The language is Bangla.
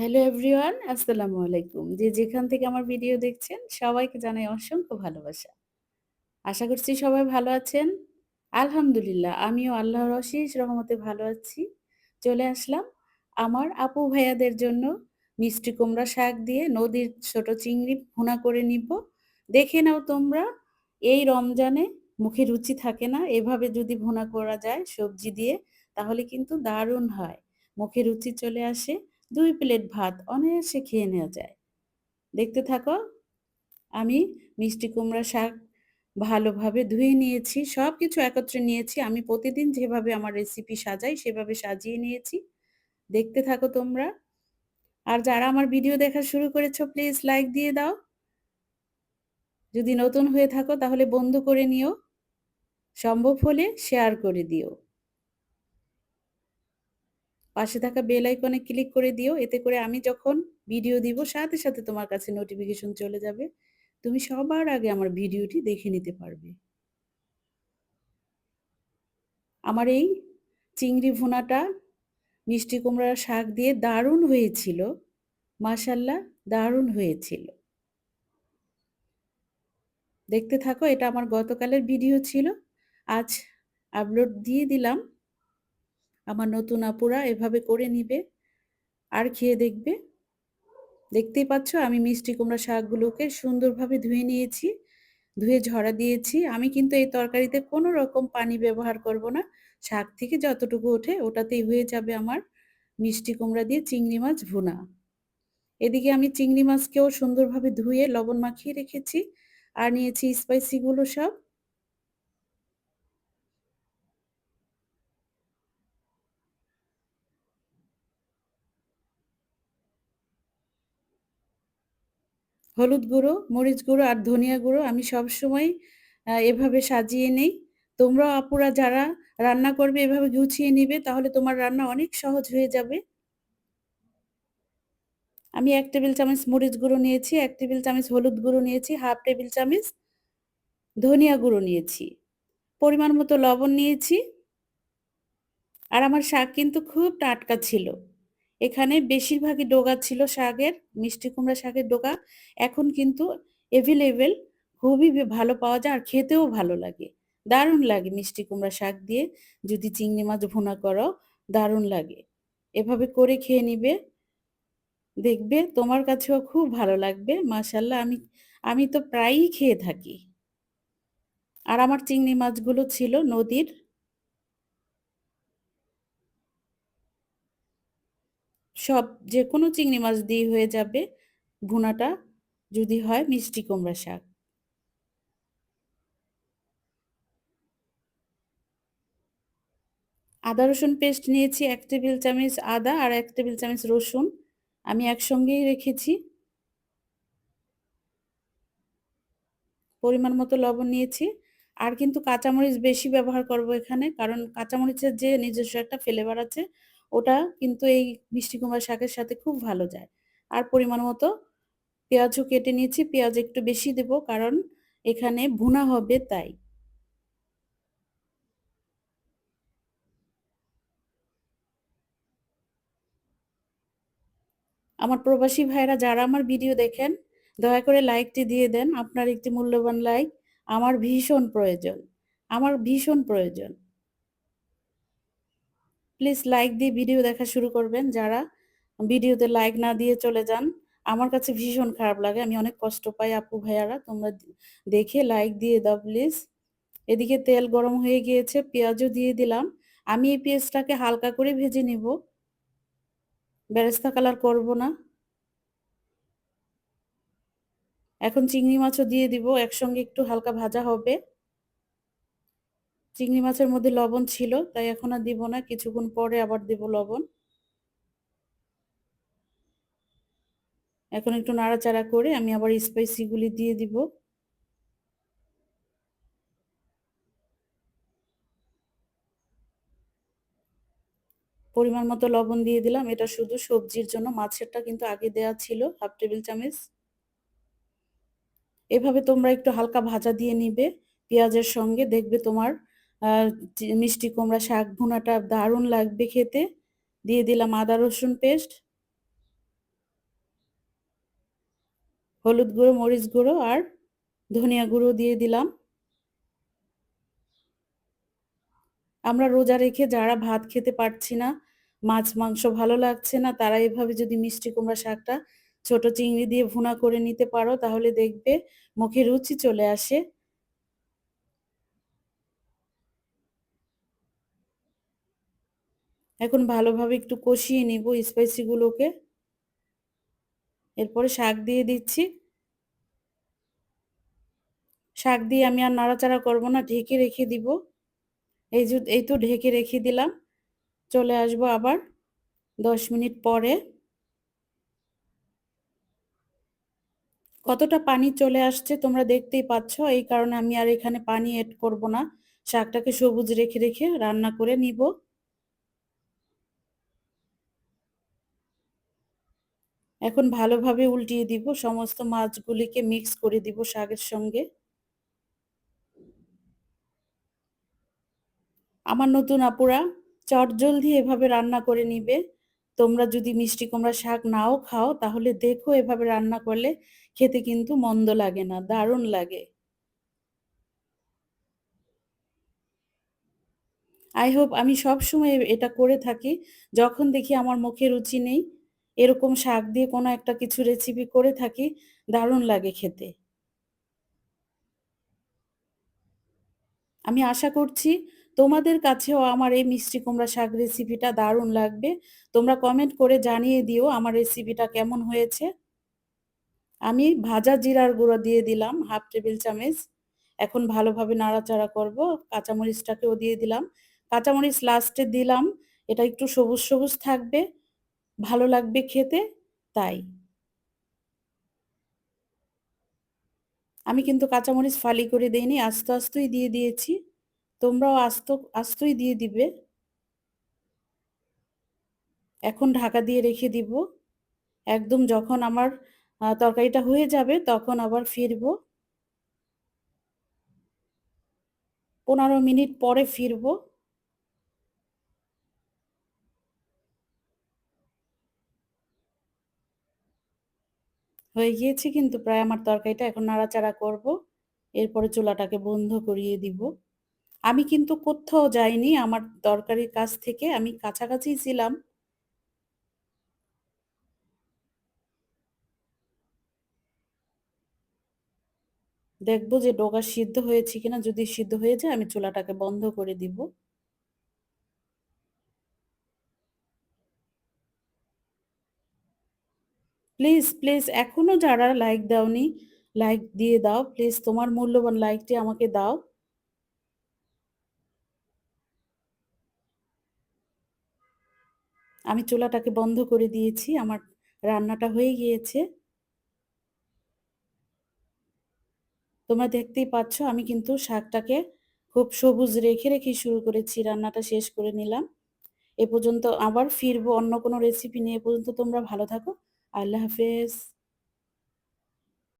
হ্যালো এভরিওয়ান, আসসালামু আলাইকুম। যে যেখান থেকে আমার ভিডিও দেখছেন সবাইকে জানাই অসংখ্য ভালোবাসা। আশা করছি সবাই ভালো আছেন। আলহামদুলিল্লাহ আমিও আল্লাহর অশেষ রহমতে ভালো আছি। চলে আসলাম আমার আপু ভাইয়াদের জন্য মিষ্টি কুমড়া শাক দিয়ে নদীর ছোট চিংড়ি ভুনা করে নিব। দেখে নাও তোমরা এই রমজানে মুখে রুচি থাকে না, এভাবে যদি ভুনা করা যায় সবজি দিয়ে তাহলে কিন্তু দারুণ হয়। মুখে রুচি চলে আসে। ২ প্লেট ভাত অনায়াসে খেয়ে নেওয়া যায়। দেখতে থাকো। আমি মিষ্টি কুমড়া শাক ভালোভাবে ধুয়ে নিয়েছি। সব কিছু একত্রে নিয়েছি। আমি প্রতিদিন যেভাবে আমার রেসিপি সাজাই, সেভাবে সাজিয়ে নিয়েছি। দেখতে থাকো তোমরা। আর যারা আমার ভিডিও দেখা শুরু করেছ প্লিজ লাইক দিয়ে দাও। যদি নতুন হয়ে থাকো, তাহলে বন্ধ করে নিও। সম্ভব হলে শেয়ার করে দিও। পাশে থাকা বেল আইকনে ক্লিক করে দিও। এতে করে আমি যখন ভিডিও দিব সাথে, সাথে তোমার কাছে নোটিফিকেশন চলে যাবে। তুমি সবার আগে আমার ভিডিওটি দেখে নিতে পারবে। আমার এই চিংড়ি ভুনাটা মিষ্টি কুমড়ার শাক দিয়ে দারুণ হয়েছিল। মাশাল্লাহ দারুণ হয়েছিল। দেখতে থাকো এটা আমার গতকালের ভিডিও ছিল। আজ আপলোড দিয়ে দিলাম। আমার নতুন আপুরা এভাবে করে নিবে, আর খেয়ে দেখবে। দেখতেই পাচ্ছ, আমি মিষ্টি কুমড়া শাকগুলোকে সুন্দরভাবে ধুয়ে নিয়েছি। ধুয়ে ঝরা দিয়েছি। আমি কিন্তু এই তরকারিতে কোনো রকম পানি ব্যবহার করব না। শাক থেকে যতটুকু ওঠে ওটাতেই হয়ে যাবে আমার মিষ্টি কুমড়া দিয়ে চিংড়ি মাছ ভুনা। এদিকে আমি চিংড়ি মাছকেও সুন্দরভাবে ধুয়ে লবণ মাখিয়ে রেখেছি। আর নিয়েছি স্পাইসিগুলো সব। হলুদ গুঁড়ো, মরিচ গুঁড়ো আর ধনিয়া গুঁড়ো আমি সবসময় এভাবে সাজিয়ে নেই। তোমরাও আপুরা যারা রান্না করবে এভাবে গুছিয়ে নিবে তাহলে তোমার রান্না অনেক সহজ হয়ে যাবে। আমি এক টেবিল চামচ মরিচ গুঁড়ো নিয়েছি, এক টেবিল চামচ হলুদ গুঁড়ো নিয়েছি, হাফ টেবিল চামচ ধনিয়া গুঁড়ো নিয়েছি। পরিমাণ মতো লবণ নিয়েছি। আর আমার শাক কিন্তু খুব টাটকা ছিল। এখানে বেশিরভাগই ডোগা ছিল শাকের, মিষ্টি কুমড়া শাকের ডোগা। এখন কিন্তু এভেইলেবল খুবই ভালো পাওয়া যায় আর খেতেও ভালো লাগে। দারুণ লাগে মিষ্টি কুমড়া শাক দিয়ে যদি চিংড়ি মাছ ভুনা করো, দারুণ লাগে। এভাবে করে খেয়ে নিবে। দেখবে তোমার কাছেও খুব ভালো লাগবে। মাশাআল্লাহ আমি আমি তো প্রায়ই খেয়ে থাকি। আর আমার চিংড়ি মাছগুলো ছিল নদীর। সব যেকোনো চিংড়ি মাছ দিয়ে হয়ে যাবে ভুনাটা, যদি হয় মিষ্টি কুমড়া শাক। আদা, রসুন পেস্ট নিয়েছি এক টেবিল চামচ আদা আর এক টেবিল চামচ রসুন। আমি একসঙ্গেই রেখেছি। পরিমাণ মতো লবণ নিয়েছি। আর কিন্তু কাঁচামরিচ বেশি ব্যবহার করব এখানে। কারণ কাঁচামরিচের যে নিজস্ব একটা ফ্লেভার আছে ওটা কিন্তু এই মিষ্টি কুমড়া শাকের সাথে খুব ভালো যায়। আর পরিমাণ মতো পেঁয়াজও কেটে নিয়েছি। পেঁয়াজ একটু বেশি দেব কারণ এখানে ভুনা হবে তাই। আমার প্রবাসী ভাইরা যারা আমার ভিডিও দেখেন, দয়া করে লাইকটি দিয়ে দেন। আপনার একটি মূল্যবান লাইক আমার ভীষণ প্রয়োজন। আমার ভীষণ প্রয়োজন। প্লিজ লাইক দিয়ে ভিডিও দেখা শুরু করবেন যারা ভিডিওতে লাইক না দিয়ে চলে যান। আমার কাছে ভীষণ খারাপ লাগে। আমি অনেক কষ্ট পাই আপু ভাইয়ারা তোমরা দেখে লাইক দিয়ে দাও প্লিজ। এদিকে তেল গরম হয়ে গিয়েছে, পেঁয়াজও দিয়ে দিলাম। আমি এই পেঁয়াজটাকে হালকা করে ভেজে নিব। বেরেস্তা কালার করব না। এখন চিংড়ি মাছও দিয়ে দিব। একসঙ্গে একটু হালকা ভাজা হবে। চিংড়ি মাছের মধ্যে লবণ ছিল, তাই এখন আর দিব না। কিছুক্ষণ পরে আবার দেব লবণ। এখন একটু নাড়াচাড়া করে আমি আবার স্পাইসিগুলি দিয়ে দিব। পরিমাণ মতো লবণ দিয়ে দিলাম। এটা শুধু সবজির জন্য মাছেরটা কিন্তু আগে দেয়া ছিল, হাফ টেবিল চামচ। এভাবে তোমরা একটু হালকা ভাজা দিয়ে নিবে পেঁয়াজের সঙ্গে দেখবে তোমার মিষ্টি কুমড়া শাক ভুনাটা দারুণ লাগবে খেতে। দিয়ে দিলাম আদা, রসুন পেস্ট। হলুদ গুঁড়ো, মরিচ গুঁড়ো আর ধনিয়া গুঁড়ো দিয়ে দিলাম আমরা রোজা রেখে যারা ভাত খেতে পারছি না, মাছ, মাংস ভালো লাগছে না, তারা এভাবে যদি মিষ্টি কুমড়া শাকটা ছোট চিংড়ি দিয়ে ভুনা করে নিতে পারো, তাহলে দেখবে মুখে রুচি চলে আসে এখন ভালোভাবে একটু কষিয়ে নিব স্পাইসিগুলোকে এরপরে শাক দিয়ে দিচ্ছি। শাক দিয়ে আমি আর নাড়াচাড়া করব না, ঢেকে রেখে দিব। এই যে, এই তো ঢেকে রেখে দিলাম। চলে আসব আবার দশ মিনিট পরে। কতটা পানি চলে আসছে তোমরা দেখতেই পাচ্ছ, এই কারণে আমি আর এখানে পানি এড করব না। শাকটাকে সবুজ রেখে রেখে রান্না করে নিব। এখন ভালোভাবে উল্টিয়ে দিব, সমস্ত মাছগুলিকে মিক্স করে দিব শাকের সঙ্গে। আমার নতুন আপুরা চটজলদি এভাবে রান্না করে নিবে। তোমরা যদি মিষ্টি কুমড়া শাক নাও খাও, তাহলে দেখো এভাবে রান্না করলে খেতে কিন্তু মন্দ লাগে না, দারুণ লাগে। আই হোপ আমি সব সময় এটা করে থাকি, যখন দেখি আমার মুখে রুচি নেই। এরকম শাক দিয়ে কোনো একটা কিছু রেসিপি করে থাকি, দারুণ লাগে খেতে। আমি আশা করছি তোমাদের কাছেও আমার এই মিষ্টি কুমড়া শাক রেসিপিটা দারুণ লাগবে। তোমরা কমেন্ট করে জানিয়ে দিও আমার রেসিপিটা কেমন হয়েছে। আমি ভাজা জিরার গুঁড়ো দিয়ে দিলাম হাফ টেবিল চামচ। এখন ভালোভাবে নাড়াচাড়া করব, কাঁচামরিচটাকেও দিয়ে দিলাম। কাঁচামরিচ লাস্টে দিলাম, এটা একটু সবুজ সবুজ থাকবে। ভালো লাগবে খেতে? তাই। আমি কিন্তু কাঁচামরিচ ফালি করে দিইনি, আস্তে আস্তেই দিয়ে দিয়েছি। তোমরাও আস্ত, আস্তই দিয়ে দিবে। এখন ঢাকা দিয়ে রেখে দিব। একদম যখন আমার তরকারিটা হয়ে যাবে, তখন আবার ফিরব। পনেরো মিনিট পরে ফিরব। হয়ে গিয়েছে কিন্তু প্রায় আমার তরকারিটা এখন নাড়াচাড়া করব। এরপরে চুলাটাকে বন্ধ করিয়ে দিব। আমি কিন্তু কোথাও যাইনি, আমার তরকারির কাছ থেকে আমি কাছাকাছি ছিলাম। দেখব যে ডোগা সিদ্ধ হয়েছে কিনা, যদি সিদ্ধ হয়ে যায় আমি চুলাটাকে বন্ধ করে দিব। প্লিজ প্লিজ এখনও যারা লাইক দাওনি লাইক দিয়ে দাও। প্লিজ তোমার মূল্যবান লাইকটি আমাকে দাও। আমি চুলাটাকে বন্ধ করে দিয়েছি, আমার রান্নাটা হয়ে গিয়েছে। তোমরা দেখতেই পাচ্ছ, আমি কিন্তু শাকটাকে খুব সবুজ রেখে রেখে শুরু করেছি, রান্নাটা শেষ করে নিলাম। এ পর্যন্ত আবার ফিরবো অন্য কোনো রেসিপি নিয়ে। এ পর্যন্ত তোমরা ভালো থাকো। আল্লাহ হাফেজ